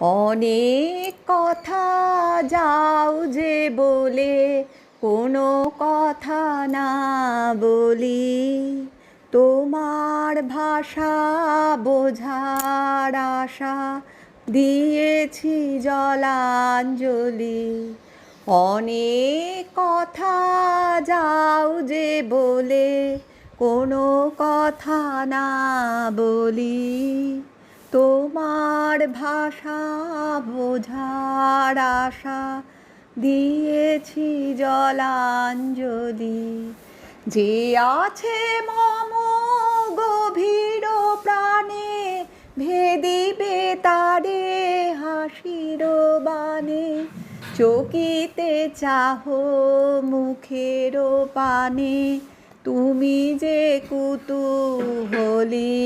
অনেক কথা যাও যে বলে, কোনো কথা না বলি। তোমার ভাষা বোঝার আশা দিয়েছি জলাঞ্জলি। অনেক কথা যাও যে বলে, কোনো কথা না বলি। তোমার ভাষা বোঝার আশা দিয়েছি জলাঞ্জলি। যে আছে মম গভীর প্রাণে ভেদিবে তারে হাসির বানে। চকিতে চাহ মুখের পানে, তুমি যে কুতুহলী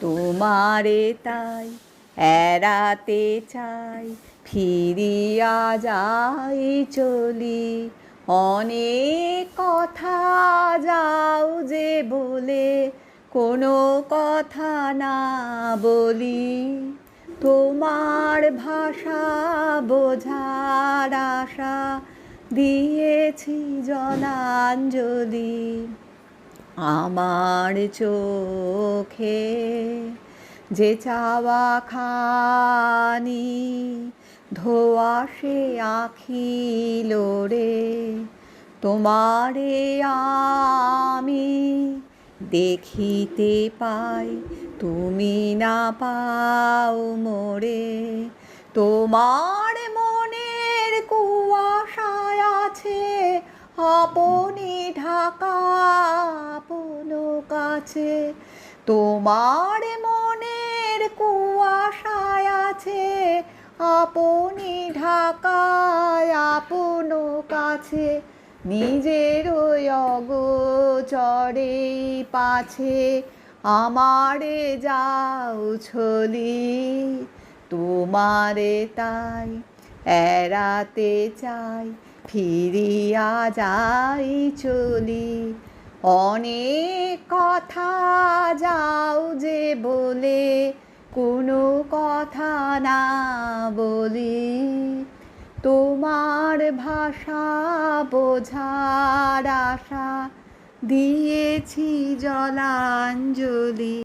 তোমারে তাই, এড়াতে চাই, ফিরিয়া যাই চলি। অনেক কথা যাও যে বলে, কোনো কথা না বলি। তোমার ভাষা বোঝার আশা দিয়েছি জলাঞ্জলি আমার চোখে যে চাওয়া খানি ধোয়াশে আখি লোরে তোমারে আমি দেখিতে পাই, তুমি না পাও মোরে। তোমার মনের কুয়াশায় আছে, আপনি ঢাকা আপন কাছে। তোমার মনের কুয়াশায় আছে, আপনি ঢাকায় আপন কাছে। নিজের অগোচরে পাছে, আমারে যাও ছলি। তোমারে তাই এড়াতে চাই, ফিরিয়া যাই চলি অনেক কথা যাও যে বলে, কোনো কথা না বলি। তোমার ভাষা বোঝার আশা দিয়েছি জলাঞ্জলি।